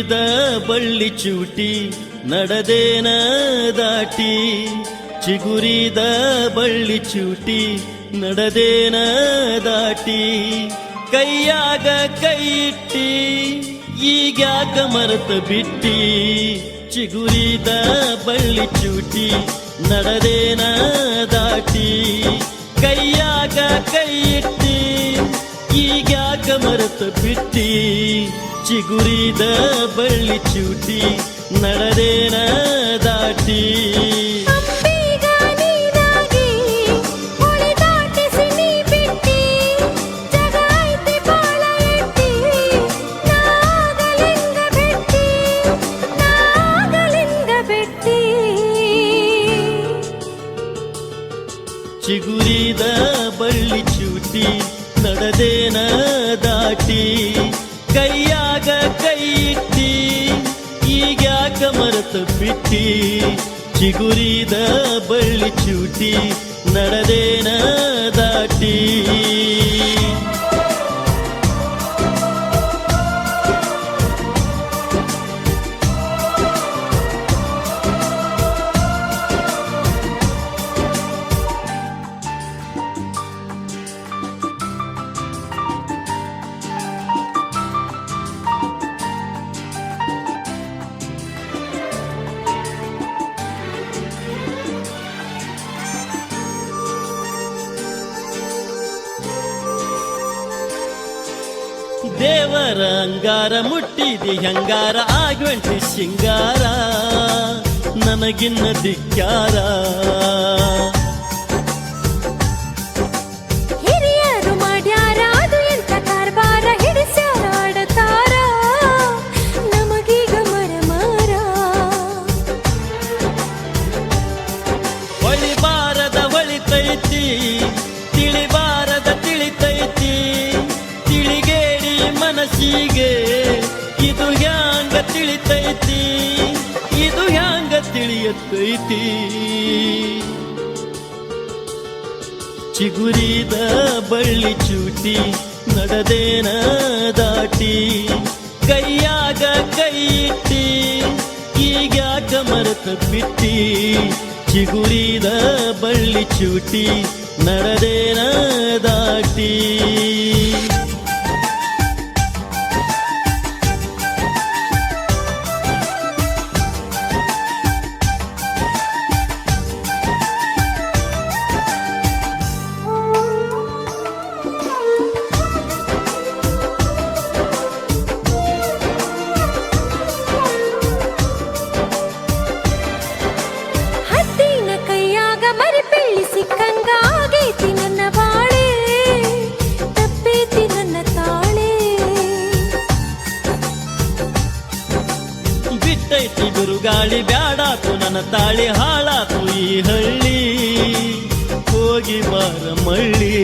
ಚಿಗುರಿದ ಬಳ್ಳಿ ಚೂಟಿ, ನಡೆದೇನ ದಾಟಿ? ಚಿಗುರಿದ ಬಳ್ಳಿ ಚೂಟಿ, ನಡೆದೇನ ದಾಟಿ? ಕೈಯಾಗ ಕೈ ಇಟ್ಟಿ, ಈಗ್ಯಾಕ ಮರೆತ ಬಿಟ್ಟಿ? ಚಿಗುರಿದ ಬಳ್ಳಿ ಚೂಟಿ, ನಡೆದೇನ ದಾಟಿ? ಕೈಯಾಗ ಕೈ ಇಟ್ಟಿ, ಈಗ್ಯಾಕ ಮರೆತ ಬಿಟ್ಟಿ? ಚಿಗುರಿದ ಬಳ್ಳಿ ಚೂಟಿ ನಡದೇನ ದಾಟಿ. ಚಿಗುರಿದ ಬಳ್ಳಿ ಚೂಟಿ ನಡದೇನ ದಾಟಿ. ಕೈಯಾಗ ಕೈ ಇಟ್ಟಿ ಈಗ್ಯಾಕ ಮರತ ಬಿಟ್ಟಿ ಚಿಗುರಿದ ಬಳ್ಳಿ ಚೂಟಿ ನಡೆದೇನ ದಾಟಿ. ದೇವರ ಅಂಗಾರ ಮುಟ್ಟಿದಿ ಹಂಗಾರ? ಆಗ್ವಂಟಿ ಸಿಂಗಾರ ನನಗಿನ್ನ ಧಿಕ್ಕಾರ ತಿಳಿತೈತಿ ಇದು ಹ್ಯಾಂಗ ತಿಳಿಯತೈತಿ? ಚಿಗುರಿದ ಬಳ್ಳಿ ಚೂಟಿ, ನಡದೇನ ದಾಟಿ? ಕೈಯಾಗ ಕೈ ಇಟ್ಟಿ, ಈಗ್ಯಾಕ ಮರೆತ ಬಿಟ್ಟಿ? ಚಿಗುರಿದ ಬಳ್ಳಿ ಚೂಟಿ, ನಡದೇನ ದಾಟಿ? ಬಿಟ್ಟೈತಿ ಬಿರುಗಾಳಿ ಬ್ಯಾಡಾತು ನನ್ನ ತಾಳಿ ಹಾಳಾತು ಈ ಹಳ್ಳಿ. ಹೋಗಿ ಬಾರ ಮಳ್ಳಿ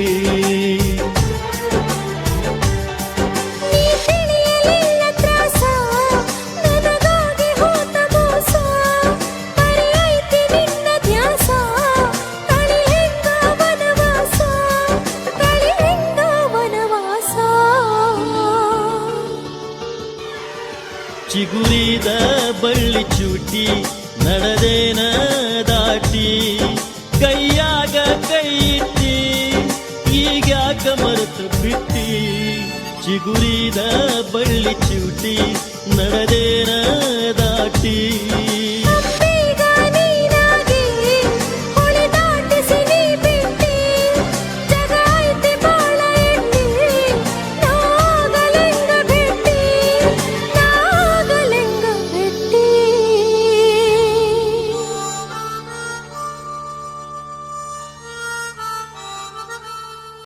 ಚಿಗುರಿದ ಬಳ್ಳಿ ಚೂಟಿ, ನಡೆದೇನ ದಾಟಿ. ಕೈಯಾಗ ಕೈಯಿಟ್ಟಿ ಈಗ ಮರೆತು ಬಿಟ್ಟಿ. ಚಿಗುರಿದ ಬಳ್ಳಿ ಚೂಟಿ, ನಡೆದೇನ ದಾಟಿ.